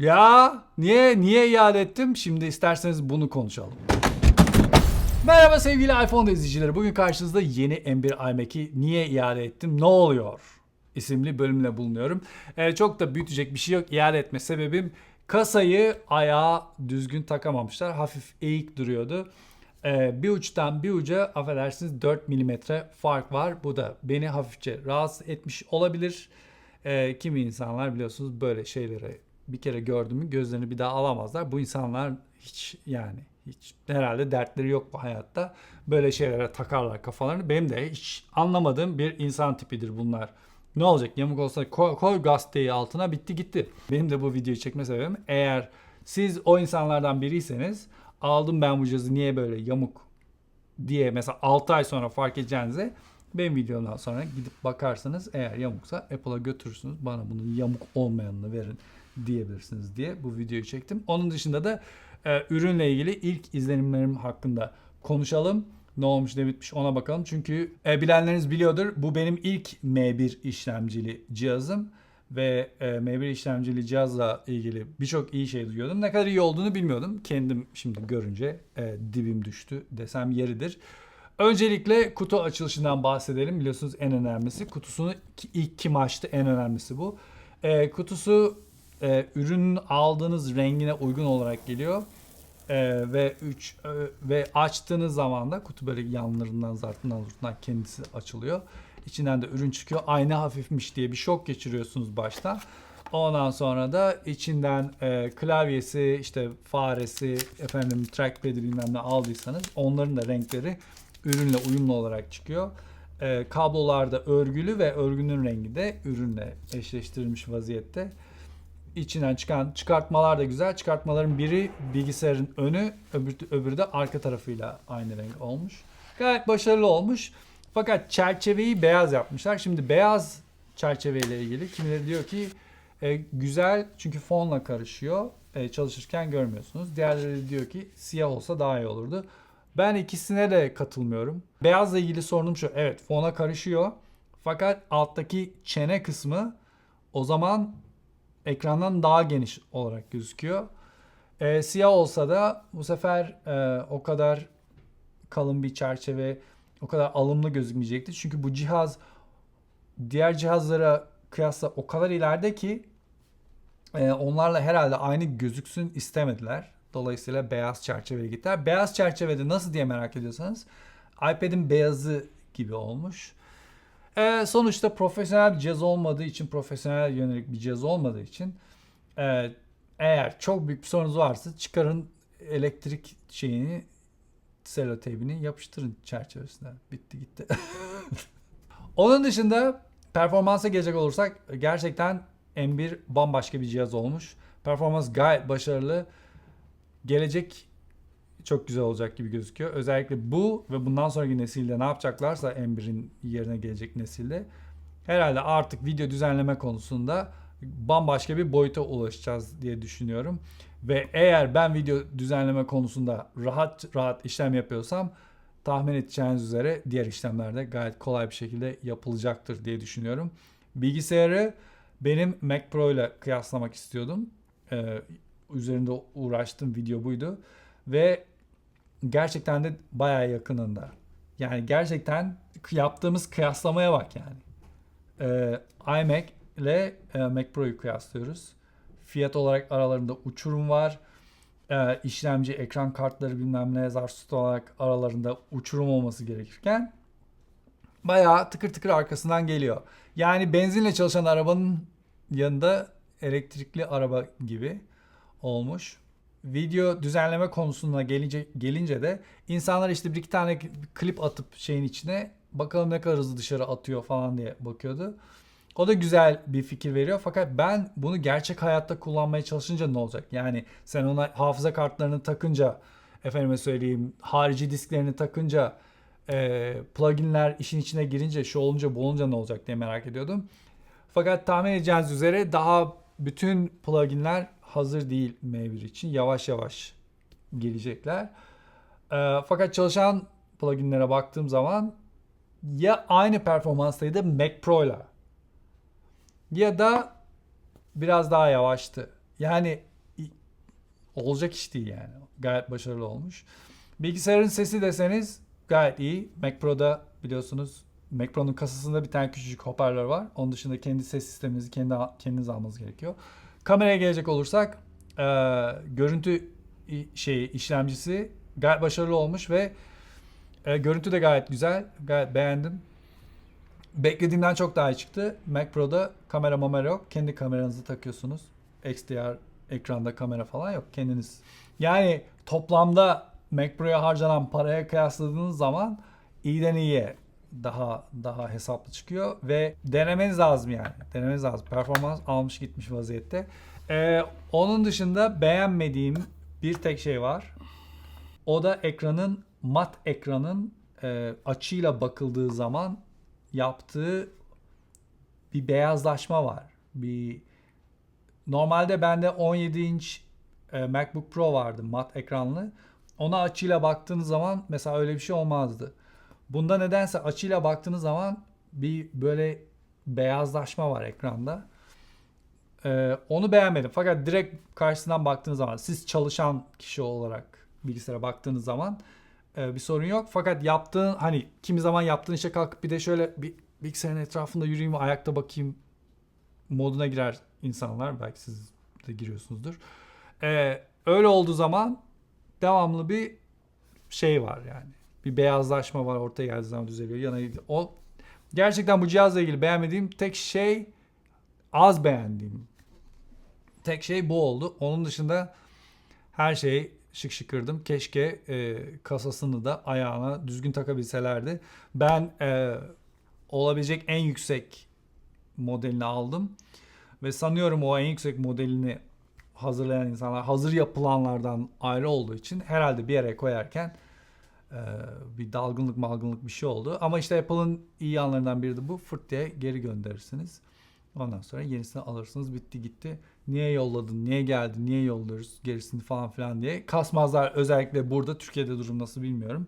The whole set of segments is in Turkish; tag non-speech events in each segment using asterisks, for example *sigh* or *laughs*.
Ya niye niye iade ettim? Şimdi isterseniz bunu konuşalım. Merhaba sevgili iPhone izleyicileri. Bugün karşınızda yeni M1 iMac'i niye iade ettim? Ne oluyor? isimli bölümle bulunuyorum. Ee, çok da büyütecek bir şey yok. İade etme sebebim kasayı ayağa düzgün takamamışlar. Hafif eğik duruyordu. Ee, bir uçtan bir uca affedersiniz 4 mm fark var. Bu da beni hafifçe rahatsız etmiş olabilir. Ee, kimi insanlar biliyorsunuz böyle şeyleri bir kere gördü mü gözlerini bir daha alamazlar. Bu insanlar hiç yani hiç herhalde dertleri yok bu hayatta. Böyle şeylere takarlar kafalarını. Benim de hiç anlamadığım bir insan tipidir bunlar. Ne olacak yamuk olsa koy, koy gazeteyi altına bitti gitti. Benim de bu videoyu çekme sebebim eğer siz o insanlardan biriyseniz aldım ben bu cihazı niye böyle yamuk diye mesela 6 ay sonra fark edeceğinize benim videomdan sonra gidip bakarsanız eğer yamuksa Apple'a götürürsünüz. Bana bunun yamuk olmayanını verin diyebilirsiniz diye bu videoyu çektim. Onun dışında da e, ürünle ilgili ilk izlenimlerim hakkında konuşalım. Ne olmuş ne bitmiş ona bakalım. Çünkü e, bilenleriniz biliyordur bu benim ilk M1 işlemcili cihazım. Ve e, M1 işlemcili cihazla ilgili birçok iyi şey duyuyordum. Ne kadar iyi olduğunu bilmiyordum. Kendim şimdi görünce e, dibim düştü desem yeridir. Öncelikle kutu açılışından bahsedelim. Biliyorsunuz en önemlisi. Kutusunu ilk kim açtı en önemlisi bu. E, kutusu e, ürünün aldığınız rengine uygun olarak geliyor. E, ve 3 ve açtığınız zaman da kutu böyle yanlarından zartından zurtından kendisi açılıyor. İçinden de ürün çıkıyor. Ayna hafifmiş diye bir şok geçiriyorsunuz başta. Ondan sonra da içinden e, klavyesi, işte faresi, efendim trackpad'i bilmem ne aldıysanız onların da renkleri ürünle uyumlu olarak çıkıyor. E, kablolar da örgülü ve örgünün rengi de ürünle eşleştirilmiş vaziyette. İçinden çıkan çıkartmalar da güzel. Çıkartmaların biri bilgisayarın önü, öbür, öbürü de arka tarafıyla aynı renk olmuş. Gayet başarılı olmuş. Fakat çerçeveyi beyaz yapmışlar. Şimdi beyaz çerçeveyle ilgili kimileri diyor ki e, güzel çünkü fonla karışıyor. E, çalışırken görmüyorsunuz. Diğerleri diyor ki siyah olsa daha iyi olurdu. Ben ikisine de katılmıyorum. Beyazla ilgili sorunum şu. Evet fona karışıyor. Fakat alttaki çene kısmı o zaman ekrandan daha geniş olarak gözüküyor. E, siyah olsa da bu sefer e, o kadar kalın bir çerçeve, o kadar alımlı gözükmeyecekti. Çünkü bu cihaz diğer cihazlara kıyasla o kadar ileride ki e, onlarla herhalde aynı gözüksün istemediler. Dolayısıyla beyaz çerçeveye gittiler. Beyaz çerçevede nasıl diye merak ediyorsanız iPad'in beyazı gibi olmuş. E, sonuçta profesyonel bir cihaz olmadığı için, profesyonel yönelik bir cihaz olmadığı için e, eğer çok büyük bir sorunuz varsa çıkarın elektrik şeyini seloteypini yapıştırın çerçevesine. Bitti gitti. *laughs* Onun dışında performansa gelecek olursak gerçekten M1 bambaşka bir cihaz olmuş. Performans gayet başarılı. Gelecek çok güzel olacak gibi gözüküyor. Özellikle bu ve bundan sonraki nesilde ne yapacaklarsa M1'in yerine gelecek nesilde herhalde artık video düzenleme konusunda bambaşka bir boyuta ulaşacağız diye düşünüyorum. Ve eğer ben video düzenleme konusunda rahat rahat işlem yapıyorsam tahmin edeceğiniz üzere diğer işlemlerde gayet kolay bir şekilde yapılacaktır diye düşünüyorum. Bilgisayarı benim Mac Pro ile kıyaslamak istiyordum. Ee, üzerinde uğraştığım video buydu. Ve gerçekten de bayağı yakınında. Yani gerçekten yaptığımız kıyaslamaya bak yani. Ee, iMac ile e, Mac Pro'yu kıyaslıyoruz. Fiyat olarak aralarında uçurum var. Ee, işlemci, ekran kartları bilmem ne zarsut olarak aralarında uçurum olması gerekirken bayağı tıkır tıkır arkasından geliyor. Yani benzinle çalışan arabanın yanında elektrikli araba gibi olmuş. Video düzenleme konusuna gelince, gelince de insanlar işte bir iki tane klip atıp şeyin içine bakalım ne kadar hızlı dışarı atıyor falan diye bakıyordu. O da güzel bir fikir veriyor fakat ben bunu gerçek hayatta kullanmaya çalışınca ne olacak? Yani sen ona hafıza kartlarını takınca, efendime söyleyeyim harici disklerini takınca, e, pluginler işin içine girince, şu olunca bu olunca ne olacak diye merak ediyordum. Fakat tahmin edeceğiniz üzere daha bütün pluginler hazır değil M1 için. Yavaş yavaş gelecekler. E, fakat çalışan pluginlere baktığım zaman ya aynı performanstaydı Mac Pro'yla ya da biraz daha yavaştı. Yani olacak iş değil yani. Gayet başarılı olmuş. Bilgisayarın sesi deseniz gayet iyi. Mac Pro'da biliyorsunuz Mac Pro'nun kasasında bir tane küçücük hoparlör var. Onun dışında kendi ses sisteminizi kendi kendiniz almanız gerekiyor. Kameraya gelecek olursak e, görüntü şeyi işlemcisi gayet başarılı olmuş ve e, görüntü de gayet güzel. Gayet beğendim. Beklediğimden çok daha iyi çıktı. Mac Pro'da kamera mamera yok. Kendi kameranızı takıyorsunuz. XDR ekranda kamera falan yok. Kendiniz. Yani toplamda Mac Pro'ya harcanan paraya kıyasladığınız zaman iyiden iyiye daha daha hesaplı çıkıyor ve denemeniz lazım yani. Denemeniz lazım. Performans almış gitmiş vaziyette. Ee, onun dışında beğenmediğim bir tek şey var. O da ekranın mat ekranın e, açıyla bakıldığı zaman yaptığı bir beyazlaşma var. Bir normalde bende 17 inç e, MacBook Pro vardı mat ekranlı. Ona açıyla baktığınız zaman mesela öyle bir şey olmazdı. Bunda nedense açıyla baktığınız zaman bir böyle beyazlaşma var ekranda. Ee, onu beğenmedim. Fakat direkt karşısından baktığınız zaman siz çalışan kişi olarak bilgisayara baktığınız zaman e, bir sorun yok. Fakat yaptığın hani kimi zaman yaptığın işe kalkıp bir de şöyle bir bilgisayarın etrafında yürüyeyim ayakta bakayım moduna girer insanlar. Belki siz de giriyorsunuzdur. Ee, öyle olduğu zaman devamlı bir şey var yani. Bir beyazlaşma var ortaya geldiği zaman düzeliyor. Gidiyor. O gerçekten bu cihazla ilgili beğenmediğim tek şey az beğendiğim tek şey bu oldu. Onun dışında her şey şık şıkırdım. Keşke e, kasasını da ayağına düzgün takabilselerdi. Ben e, olabilecek en yüksek modelini aldım. Ve sanıyorum o en yüksek modelini hazırlayan insanlar hazır yapılanlardan ayrı olduğu için herhalde bir yere koyarken e, bir dalgınlık malgınlık bir şey oldu. Ama işte Apple'ın iyi yanlarından biri de bu. Fırt diye geri gönderirsiniz. Ondan sonra yenisini alırsınız. Bitti gitti. Niye yolladın? Niye geldi? Niye yolluyoruz gerisini falan filan diye. Kasmazlar özellikle burada. Türkiye'de durum nasıl bilmiyorum.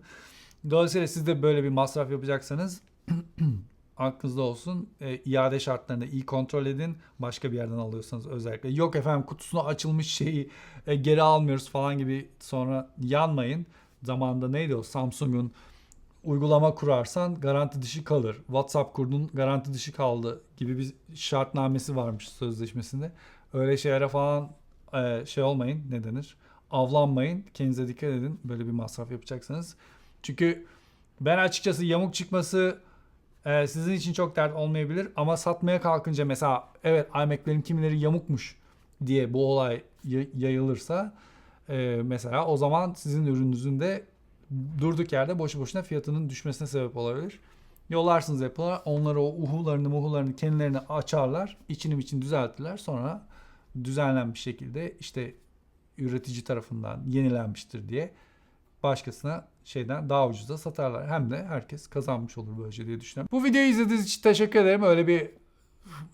Dolayısıyla siz de böyle bir masraf yapacaksanız *clears throat* aklınızda olsun. E, iade şartlarını iyi kontrol edin. Başka bir yerden alıyorsanız özellikle. Yok efendim kutusuna açılmış şeyi e, geri almıyoruz falan gibi sonra yanmayın. Zamanında neydi o Samsung'un uygulama kurarsan garanti dışı kalır. WhatsApp kurdun garanti dışı kaldı gibi bir şartnamesi varmış sözleşmesinde. Öyle şeylere falan e, şey olmayın ne denir? Avlanmayın. Kendinize dikkat edin. Böyle bir masraf yapacaksanız. Çünkü ben açıkçası yamuk çıkması e, sizin için çok dert olmayabilir ama satmaya kalkınca mesela evet iMac'lerin kimileri yamukmuş diye bu olay yayılırsa e, mesela o zaman sizin ürününüzün de durduk yerde boşu boşuna fiyatının düşmesine sebep olabilir. Yollarsınız Apple'a onları o uhularını muhularını kendilerini açarlar. içini için düzeltirler. Sonra düzenlenmiş şekilde işte üretici tarafından yenilenmiştir diye başkasına şeyden daha ucuza satarlar. Hem de herkes kazanmış olur böylece diye düşünüyorum. Bu videoyu izlediğiniz için teşekkür ederim. Öyle bir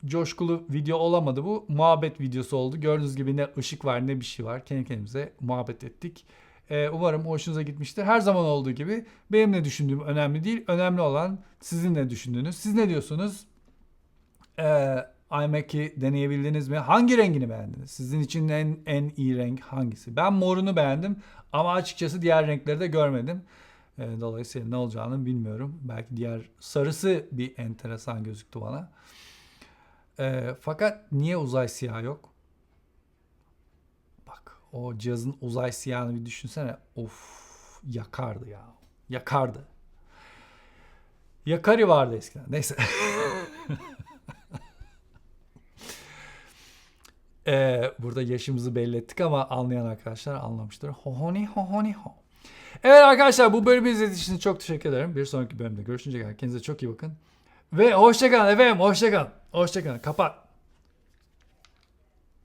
coşkulu video olamadı bu. Muhabbet videosu oldu. Gördüğünüz gibi ne ışık var ne bir şey var. Kendi kendimize muhabbet ettik. Ee, umarım hoşunuza gitmiştir. Her zaman olduğu gibi benim ne düşündüğüm önemli değil. Önemli olan sizin ne düşündüğünüz. Siz ne diyorsunuz? Ee, iMac'i deneyebildiniz mi? Hangi rengini beğendiniz? Sizin için en en iyi renk hangisi? Ben morunu beğendim ama açıkçası diğer renkleri de görmedim. Ee, dolayısıyla ne olacağını bilmiyorum. Belki diğer sarısı bir enteresan gözüktü bana. Ee, fakat niye uzay siyah yok? Bak o cihazın uzay siyahını bir düşünsene. Of yakardı ya. Yakardı. Yakari vardı eskiden. Neyse. *laughs* Ee, burada yaşımızı belli ettik ama anlayan arkadaşlar anlamıştır. Hohoni hohoni ho. Evet arkadaşlar bu bölümü izlediğiniz için çok teşekkür ederim. Bir sonraki bölümde görüşünceye kadar kendinize çok iyi bakın. Ve hoşçakalın efendim hoşçakalın. Hoşçakalın. Kapat.